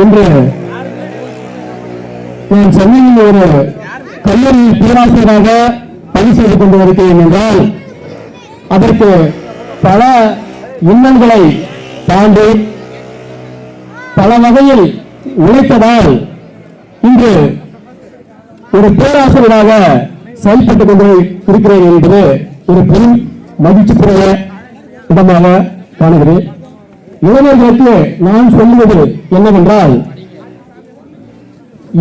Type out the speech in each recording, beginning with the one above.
இன்று நான் சென்னையில் ஒரு கல்லூரி பேராசிரியராக பணி செய்து கொண்டு வருகிறேன் என்றால் அதற்கு பல இன்னங்களை தாண்டி பல வகையில் உழைத்ததால் இன்று ஒரு பேராசிரியராக செயல்பட்டுக் கொண்டு இருக்கிறேன் என்பது ஒரு பெரும் மகிழ்ச்சிக்குரிய இடமாக காணுகிறேன். இளைஞர்களுக்கு நான் சொல்லுவது என்னவென்றால்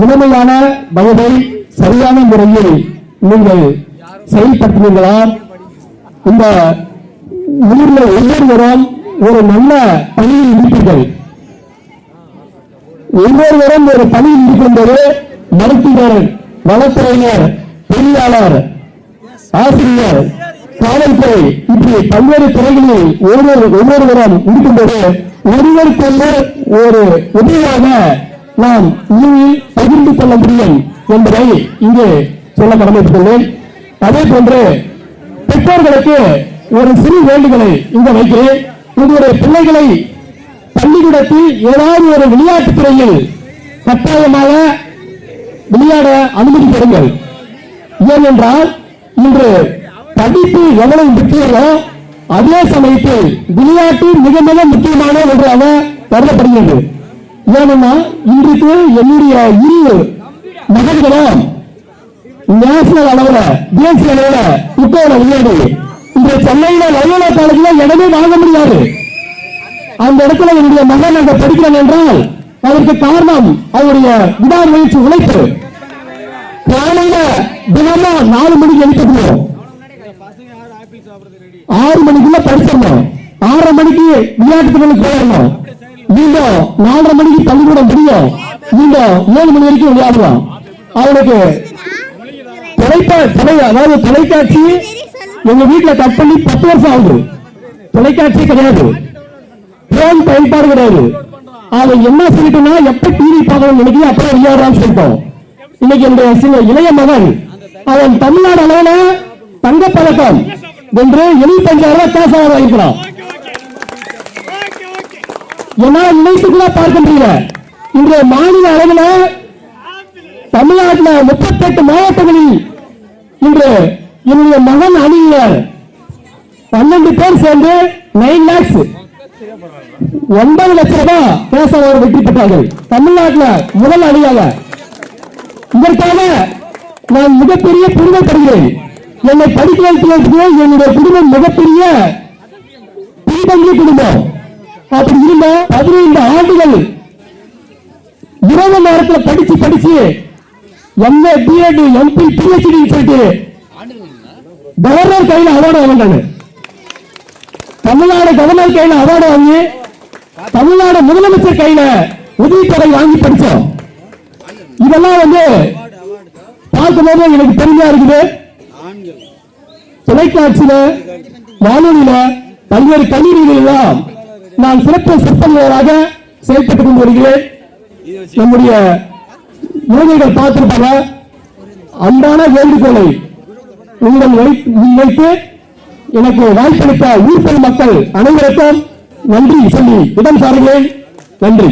இளமையான வயதை சரியான முறையில் நீங்கள் செயல்படுத்தினீர்களா இந்த ஊரில் ஒவ்வொருவரும் ஒரு நல்ல பணியில் இருப்பீர்கள். ஒவ்வொருவரும் ஒரு பணியில் இருக்கின்றது மருத்துவர் வனத்துறையினர் பொறியாளர் ஆசிரியர் காவல்துறை இப்படி பல்வேறு துறைகளில் ஒவ்வொரு ஒவ்வொருவரும் இருக்கின்றது. ஒருவருக்கொருவர் ஒரு உதவியாக நாம் இனியில் பகிர்ந்து கொள்ள முடியும் என்பதை இங்கே சொல்ல கடமைப்பட்டுள்ளேன். அதே போன்று பெற்றோர்களுக்கு ஒரு சிறு வேண்டுகளை இங்க வைக்கிறேன். உங்களுடைய பிள்ளைகளை பள்ளிக்கூடத்தில் ஏதாவது ஒரு விளையாட்டுத் துறையில் கட்டாயமாக விளையாட அனுமதி பெறுங்கள் ஏனென்றால் இன்று படிப்பு எவ்வளவு முக்கியமோ அதே சமயத்தில் விளையாட்டு மிக மிக முக்கியமான ஒன்றாக கருதப்படுகிறது. ஏனென்னா இன்றைக்கு என்னுடைய இரு மகன்களும் நேஷனல் அளவுல தேசிய அளவுல குப்பையில விளையாடி. இந்த சென்னையில லயோலா காலேஜ்ல இடமே வாங்க முடியாது. அந்த இடத்துல என்னுடைய மகன் அங்க படிக்கிறான் என்றால் அதற்கு காரணம் அவருடைய விடாமுயற்சி உழைப்பு. காலையில தினமும் நாலு மணிக்கு எழுப்பிடுவோம் ஆறு மணிக்குள்ள படிச்சிடணும் ஆறரை மணிக்கு விளையாட்டு திறனுக்கு போயிடணும். மீண்டும் நாலரை மணிக்கு பள்ளிக்கூடம் முடியும். மீண்டும் ஏழு மணி வரைக்கும் விளையாடுவோம் அவனுக்கு தொலைப்ப தொலை அதாவது தொலைக்காட்சி எங்க வீட்டுல கட் பண்ணி பத்து வருஷம் ஆகுது. தொலைக்காட்சி கிடையாது. போன் பயன்பாடு கிடையாது. அவன் என்ன சொல்லிட்டுனா எப்ப டிவி பார்க்கணும் நினைக்கிறேன் அப்புறம் விளையாடுறான்னு சொல்லிட்டோம். இன்னைக்கு என்னுடைய சில இளைய மகன் அவன் தமிழ்நாடு அளவுல தங்கப்பதக்கம். என்று எழுபத்தஞ்சாயிரம் ரூபாய் காசு வாங்கிக்கிறான் ஏன்னா நினைத்துக்குள்ள பார்க்க முடியல. இன்றைய மாநில அளவில் தமிழ்நாட்டில் முப்பத்தெட்டு மாவட்டங்களில் இன்று என்னுடைய மகன் அணியினர் பன்னெண்டு பேர் சேர்ந்து நைன் லேக்ஸ் ஒன்பது லட்சம் ரூபாய் கேஸ் வெற்றி பெற்றார்கள். தமிழ்நாட்டில் முதல் அணியாக. இதற்காக நான் மிகப்பெரிய பெருமைப்படுகிறேன். என்னை படிக்க வைப்பதற்கு என்னுடைய குடும்பம் மிகப்பெரிய பின்தங்கிய குடும்பம். அப்படி இருந்த பதினைந்து ஆண்டுகள் இரவு நேரத்தில் படிச்சு படிச்சு M A B Ed M Phil PhD சொல்லிட்டு கவர்னர் கையில் அவார்டு வாங்கினாங்க. தமிழ்நாடு கவர்னர் கையில் அவார்டு வாங்கி தமிழ்நாடு முதலமைச்சர் கையில உதவித்தொகை வாங்கி படிச்சோம். இதெல்லாம் வந்து பார்க்கும்போது எனக்கு பெருமையா இருக்குது. தொலைக்காட்சியில வானொலியில பல்வேறு கல்லூரிகள் எல்லாம் நான் சிறப்பு சிற்பங்களாக செயல்பட்டுக் கொண்டு வருகிறேன். நம்முடைய இளைஞர்கள் பார்த்திருப்பாங்க அன்பான வேண்டுகோளை உங்கள் முன்வைத்து எனக்கு வாய்ப்பளித்த ஊர்பெரு மக்கள் அனைவருக்கும் நன்றி சொல்லி இடம் சாருகிறேன். நன்றி.